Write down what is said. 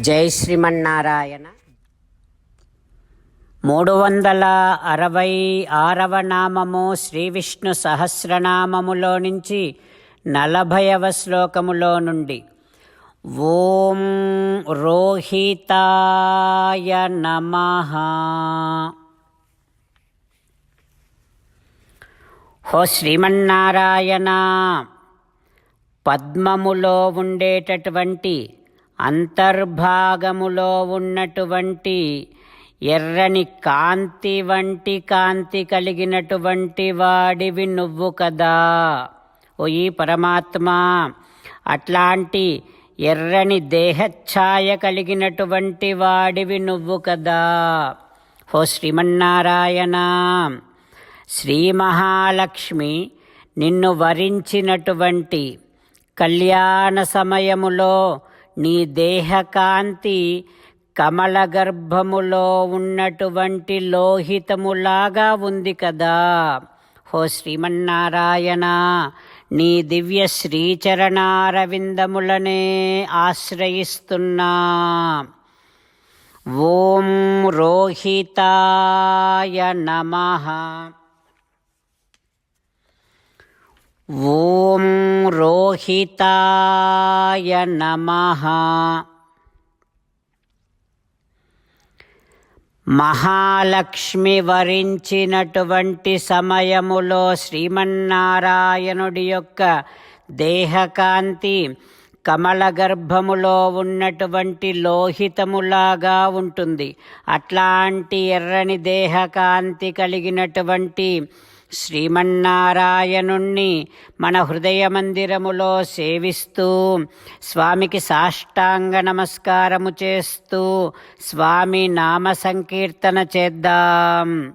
జై శ్రీమన్నారాయణ. మూడు వందల అరవై ఆరవ నామము శ్రీ విష్ణు సహస్రనామములో నుంచి నలభైవ శ్లోకములో నుండి ఓం రోహితాయ నమ. హో శ్రీమన్నారాయణ పద్మములో ఉండేటటువంటి అంతర్భాగములో ఉన్నటువంటి ఎర్రని కాంతి వంటి కాంతి కలిగినటువంటి వాడివి నువ్వు కదా. ఓయి పరమాత్మ అట్లాంటి ఎర్రని దేహఛాయ కలిగినటువంటి వాడివి నువ్వు కదా. ఓ శ్రీమన్నారాయణ శ్రీ మహాలక్ష్మి నిన్ను వరించినటువంటి కళ్యాణ సమయములో నీ దేహకాంతి కమలగర్భములో ఉన్నటువంటి లోహితములాగా ఉంది కదా. హో శ్రీమన్నారాయణ నీ దివ్య శ్రీచరణారవిందములనే ఆశ్రయిస్తున్నా. ఓం రోహితాయ నమః. ఓం రోహితాయ నమః. మహాలక్ష్మి వరించినటువంటి సమయములో శ్రీమన్నారాయణుడి యొక్క దేహకాంతి కమల గర్భములో ఉన్నటువంటి లోహితములాగా ఉంటుంది. అట్లాంటి ఎర్రని దేహకాంతి కలిగినటువంటి శ్రీమన్నారాయణుణ్ణి మన హృదయ మందిరములో సేవిస్తూ స్వామికి సాష్టాంగ నమస్కారము చేస్తూ స్వామి నామ సంకీర్తన చేద్దాం.